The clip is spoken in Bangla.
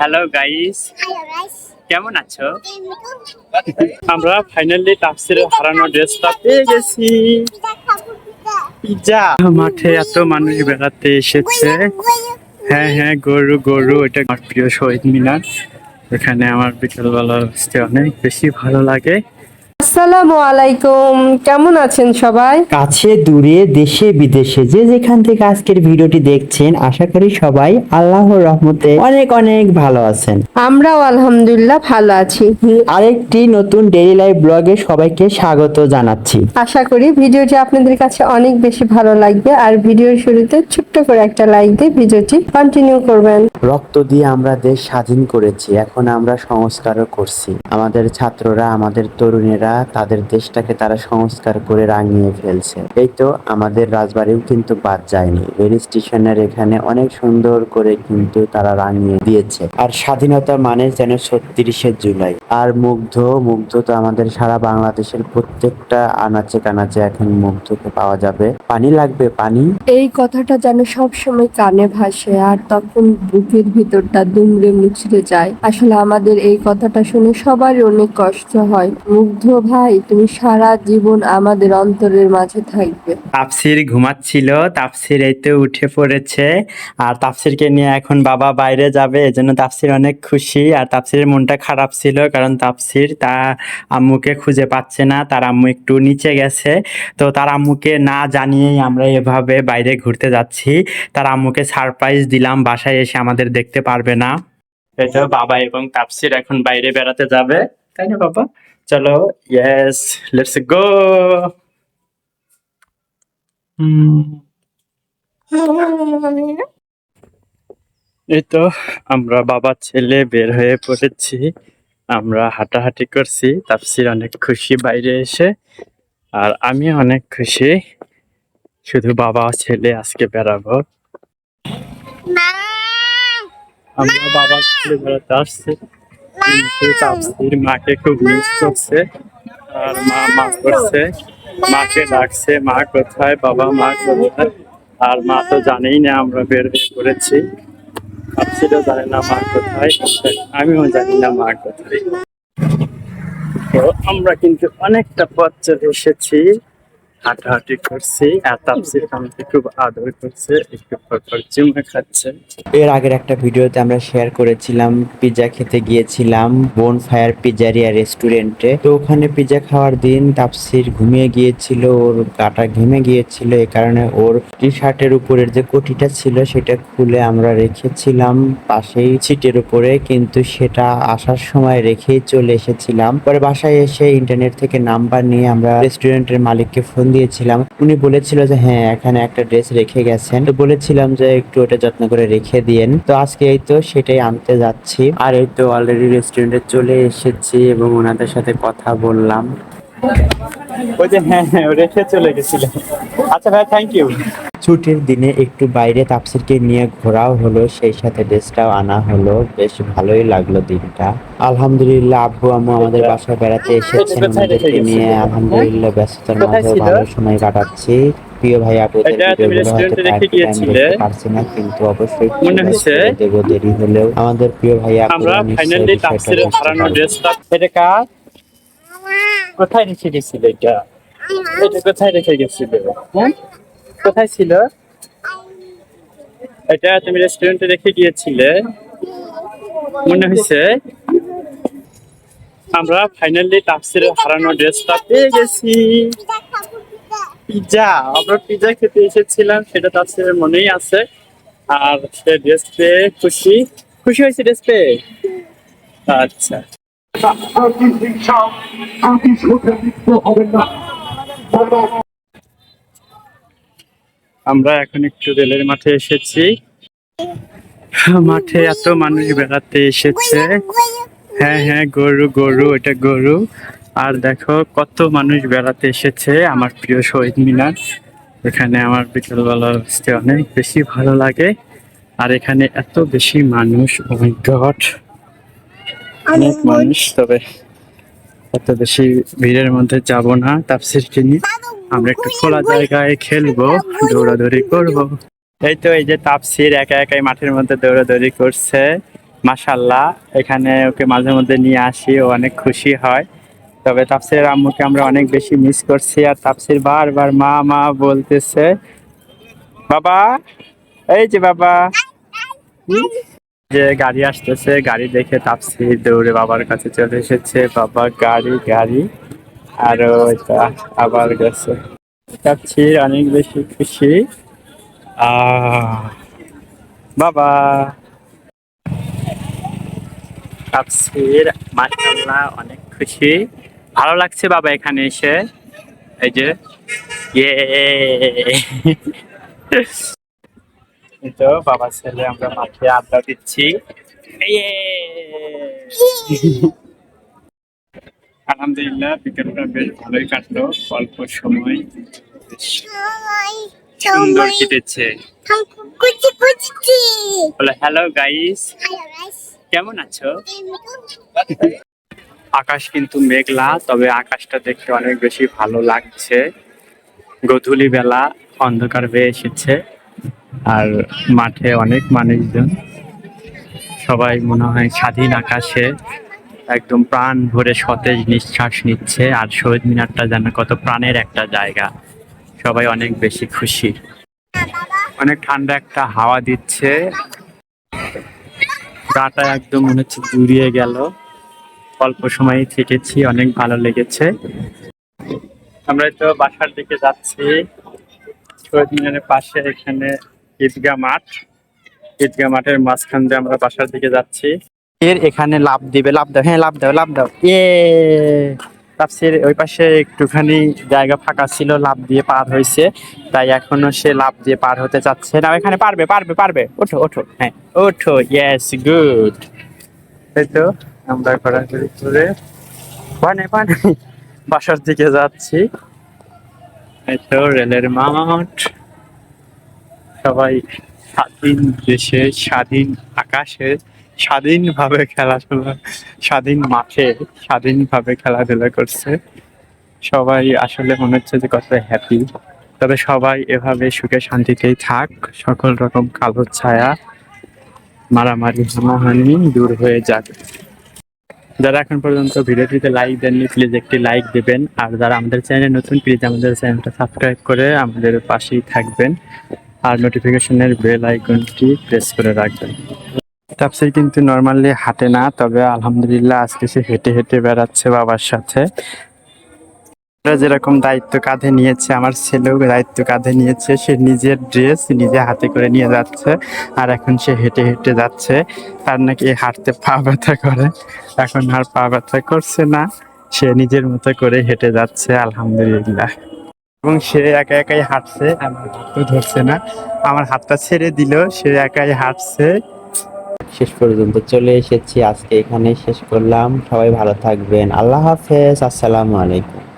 হ্যালো গাইস কেমন আছো? আমরা ফাইনালি তাফসিরের হারানো ড্রেসটা পেয়ে গেছি। পিজা মাঠে এত মানুষ বেড়াতে এসেছে। হ্যাঁ হ্যাঁ গরু গরু এটা আমার প্রিয় শহীদ মিনার। এখানে আমার বিকেলবেলা আসতে অনেক বেশি ভালো লাগে। আসসালামু আলাইকুম। কেমন আছেন সবাই? কাছে দূরে দেশে বিদেশে যে যেখান থেকে আজকের ভিডিওটি দেখছেন আশা করি সবাই আল্লাহর রহমতে অনেক অনেক ভালো আছেন। আমরাও আলহামদুলিল্লাহ ভালো আছি। আরেকটি নতুন ডেইলি লাইফ ব্লগে সবাইকে স্বাগত জানাচ্ছি। আশা করি ভিডিওটি আপনাদের কাছে অনেক বেশি ভালো লাগবে আর ভিডিওর শুরুতে ছোট্ট করে একটা লাইক দিয়ে ভিডিওটি কন্টিনিউ করবেন। রক্ত দিয়ে আমরা দেশ স্বাধীন করেছি এখন আমরা সংস্কারও করছি। আমাদের ছাত্ররা আমাদের তরুণেরা তাদের দেশটাকে তারা সংস্কার করে রাঙিয়ে ফেলছে। এই তো আমাদের রাজবাড়িও কিন্তু বাদ যায়নি। রেল স্টেশনের এখানে অনেক সুন্দর করে কিন্তু তারা রাঙিয়ে দিয়েছে। আর স্বাধীনতা মানে যেন ছত্রিশে জুলাই। আর মুগ্ধ মুগ্ধ তো আমাদের সারা বাংলাদেশের প্রত্যেকটা আনাচে কানাচে এখন মুগ্ধকে পাওয়া যাবে। পানি লাগবে, পানি। এই কথাটা যেন সব সময় কানে ভাসে আর তখন বুকের ভিতরটা দুমড়ে মুচড়ে যায়। আসলে আমাদের এই কথাটা শুনে সবারই অনেক কষ্ট হয়। মুগ্ধ ভাই, তুমি সারা জীবন আমাদের অন্তরের মাঝে থাকবে। তাপসির ঘুমাচ্ছিল তাপসির এই তো উঠে পড়েছে। আর তাপসিরকে নিয়ে এখন বাবা বাইরে যাবে, এজন্য তাপসির অনেক খুশি। আর তাপসিরের মনটা খারাপ ছিল, কারণ তাপসির তার আম্মুকে খুঁজে পাচ্ছে না, তার আম্মু একটু নিচে গেছে। তো তার আম্মুকে না জানিয়েই আমরা এভাবে বাইরে ঘুরতে যাচ্ছি। তার আম্মুকে সারপ্রাইজ দিলাম, বাসায় এসে আমাদের দেখতে পারবে না। এটা বাবা এবং তাপসির এখন বাইরে বেড়াতে যাবে। তাই না, বাবা? চলো ইয়েস লেটস গো এই তো আমরা বাবা ছেলে বের হয়ে পড়েছি। আমরা হাঁটাহাঁটি করছি তাপসির অনেক খুশি বাইরে এসে আর আমি অনেক খুশি। শুধু বাবা ছেলে আজকে বেড়াবো। আমরা বাবা ছেলে বেড়াতে আসছি। কিন্তু মাকে খুব মিস করছে। আর মা মা করছে। মাকে ডাকছে মা কোথায়? বাবা মা কোথায়? আর মা তো জানেই না আমরা বের হয়ে পড়েছি। তাপসিরও জানে না মা কোথায়? আমিও জানি না মা কোথায়। তো আমরা কিন্তু অনেকটা পথ চলে এসেছি। হাঁটাহাঁটি করছি, আর তাপসির খুব আদর করছে, একটু পর পর চুমা খাচ্ছে। এর আগের একটা ভিডিওতে আমরা শেয়ার করেছিলাম পিৎজা খেতে গিয়েছিলাম বোন ফায়ার পিজারিয়া রেস্টুরেন্টে তো ওখানে পিৎজা খাওয়ার দিন তাপসির ঘুমিয়ে গিয়েছিল, ওর গাটা ঘেমে গিয়েছিল এই কারণে ওর টি শার্টের উপরের যে কোটিটা ছিল, সেটা খুলে আমরা রেখেছিলাম, পাশেই সিটের উপরে, কিন্তু সেটা আসার সময় রেখেই চলে এসেছিলাম। পরে বাসায় এসে ইন্টারনেট থেকে নাম্বার নিয়ে আমরা রেস্টুরেন্টের মালিককে ফোন দিয়েছিলাম। উনি বলেছিল যে হ্যাঁ এখানে একটা ড্রেস রেখে গেছেন। তো বলেছিলাম যে, একটু ওটা যত্ন করে রেখে দিয়েন। তো আজকে এই তো সেটাই আনতে যাচ্ছি। আর এই তো অলরেডি রেস্টুরেন্টে চলে এসেছি এবং ওনাদের সাথে কথা বললাম। ওই যে হ্যাঁ হ্যাঁ রেখে চলে গেছিল। আচ্ছা ভাই থ্যাংক ইউ ছুটির দিনে একটু বাইরে তাপসিরকে নিয়ে ঘোরাও হলো সেই সাথে ড্রেসটাও আনা হলো। বেশ ভালোই লাগল দিনটা। আলহামদুলিল্লাহ আব্বু আম্মু আমাদের বাসায় বেড়াতে এসেছেন। ওনাদেরকে নিয়ে আলহামদুলিল্লাহ ব্যস্ততার মাঝে ভালো সময় কাটাচ্ছি। প্রিয় ভাই আপুদের ভিডিওগুলো হয়তো টাইম গিয়েছিলে? দেখতে পারছি না কিন্তু অবশ্যই মনে? দেব দেরি হলেও। আমাদের প্রিয় ভাই আমরা আপুরা ফাইনালি হারানো ড্রেসটা কোথায় রেখে গেছিল এটা? এটা কোথায় রেখে গেছিল? হ্যাঁ কোথায় ছিল? এটা তুমি রেস্টুরেন্টে রেখে গিয়েছিলে। মনে হয়েছে। আমরা ফাইনালি তাফসিরের হারানো ড্রেসটা পেয়ে গেছি। পিজা আমরা পিজা খেতে এসেছিলাম সেটা তাফসিরের মনেই আছে। আর সে ড্রেস পেয়ে খুশি। খুশি হয়েছে ড্রেস পেয়ে? আচ্ছা। আমরা এখন একটু রেলের মাঠে এসেছি। মাঠে এত মানুষ বেড়াতে এসেছে। হ্যাঁ হ্যাঁ গরু গরু এটা গরু। আর দেখো কত মানুষ বেড়াতে এসেছে। আমার প্রিয় শহীদ মিনার। এখানে আমার বিকেলবেলা আসতে অনেক বেশি ভালো লাগে। আর এখানে এত বেশি মানুষ মাই গড অনেক মানুষ তবে এত বেশি ভিড়ের মধ্যে যাব না তাপসিরকে নিয়ে আমরা একটু খোলা জায়গায় খেলব, দৌড়াদৌড়ি করব। এই তো এই যে তাপসির একা একাই মাঠের মধ্যে দৌড়াদৌড়ি করছে, মাশাল্লাহ। এখানে ওকে মাঝে মধ্যে নিয়ে আসি, ও অনেক খুশি হয়। তবে তাপসির আম্মুকে আমরা অনেক বেশি মিস করছি আর তাপসির বারবার মা মা বলতেছে, বাবা, এই যে বাবা। যে গাড়ি আসতেছে, গাড়ি দেখে তাপসির দৌড়ে বাবার কাছে চলে এসেছে, বাবা, গাড়ি গাড়ি। আর ওইটা আবার গেছে। তাপসির অনেক বেশি খুশি। বাবা। তাপসির মাশাআল্লাহ অনেক খুশি। ভালো লাগছে বাবা এখানে এসে। এই যে ইয়ে। তো বাবা ছেলে আমরা মাঠে আড্ডা দিচ্ছি। ইয়ে। আলহামদুলিল্লাহ বিকেলটা বেশ ভালোই কাটলো অল্প সময়। সুন্দর কেটেছে। হ্যালো হ্যালো গাইস কেমন আছো? আকাশ কিন্তু মেঘলা তবে আকাশটা দেখতে অনেক বেশি ভালো লাগছে। গধূলি বেলা অন্ধকার হয়ে এসেছে আর মাঠে অনেক মানুষজন। সবাই মনে হয় স্বাধীন আকাশে। একদম প্রাণ ভরে সতেজ নিঃশ্বাস নিচ্ছে আর শহীদ মিনারটা যেন কত প্রাণের একটা জায়গা। সবাই অনেক বেশি খুশি। অনেক ঠান্ডা একটা হাওয়া দিচ্ছে। গাটা একদম মনে হচ্ছে জুড়িয়ে গেল। অল্প সময় থেকেছি, অনেক ভালো লেগেছে। আমরা তো বাসার দিকে যাচ্ছি। শহীদ মিনারের পাশে এখানে ঈদগাহ মাঠ। ঈদগাহ মাঠের মাঝখান দিয়ে আমরা বাসার দিকে যাচ্ছি। এর এখানে লাভ দিবে, লাভ দাও হ্যাঁ লাভ দাও লাভ দাও। ইয়ে তাপসির ওই পাশে একটুখানি জায়গা ফাঁকা ছিল, লাভ দিয়ে পার হয়েছে। তাই এখনও সে লাভ দিয়ে পার হতে চাচ্ছে না। এখানে পারবে পারবে পারবে। ওঠো ওঠো হ্যাঁ ওঠো ইয়েস গুড এই তো, আমরা ঘোরাঘুরি করে পানে পানে বাসার দিকে যাচ্ছি। এই তো, রেলের মাঠ। সবাই স্বাধীন দেশে, স্বাধীন আকাশে। স্বাধীনভাবে খেলাধুলা, স্বাধীন মাঠে স্বাধীনভাবে খেলাধুলা করছে। সবাই আসলে মনে হচ্ছে যে কত হ্যাপি তবে সবাই এভাবে সুখে শান্তিতেই থাক। সকল রকম কালো ছায়া, মারামারি, হানাহানি দূর হয়ে যাক। যারা এখন পর্যন্ত ভিডিওটিতে লাইক দেননি প্লিজ একটি লাইক দেবেন। আর যারা আমাদের চ্যানেলে নতুন প্লিজ আমাদের চ্যানেলটা সাবস্ক্রাইব করে আমাদের পাশেই থাকবেন। আর নোটিফিকেশনের বেল আইকনটি প্রেস করে রাখবেন। তাপসির কিন্তু নর্মালি হাঁটে না, তবে আলহামদুলিল্লাহ আজকে সে হেঁটে হেঁটে বেড়াচ্ছে বাবার সাথে। যেরকম দায়িত্ব কাঁধে নিয়েছে, আমার ছেলেও দায়িত্ব কাঁধে নিয়েছে, সে নিজের ড্রেস নিজে হাতে করে নিয়ে যাচ্ছে আর এখন সে হেঁটে হেঁটে যাচ্ছে। তার নাকি হাঁটতে পা ব্যথা করে, এখন আর পা ব্যথা করছে না, সে নিজের মতো করে হেঁটে যাচ্ছে, আলহামদুলিল্লাহ। এবং সে একা একাই হাঁটছে, আমার হাতও ধরছে না, আমার হাতটা ছেড়ে দিল, সে একাই হাঁটছে। শেষ পর্যন্ত চলে এসেছি। আজকে এখানে শেষ করলাম। সবাই ভালো থাকবেন। আল্লাহ হাফেজ। আসসালামু আলাইকুম।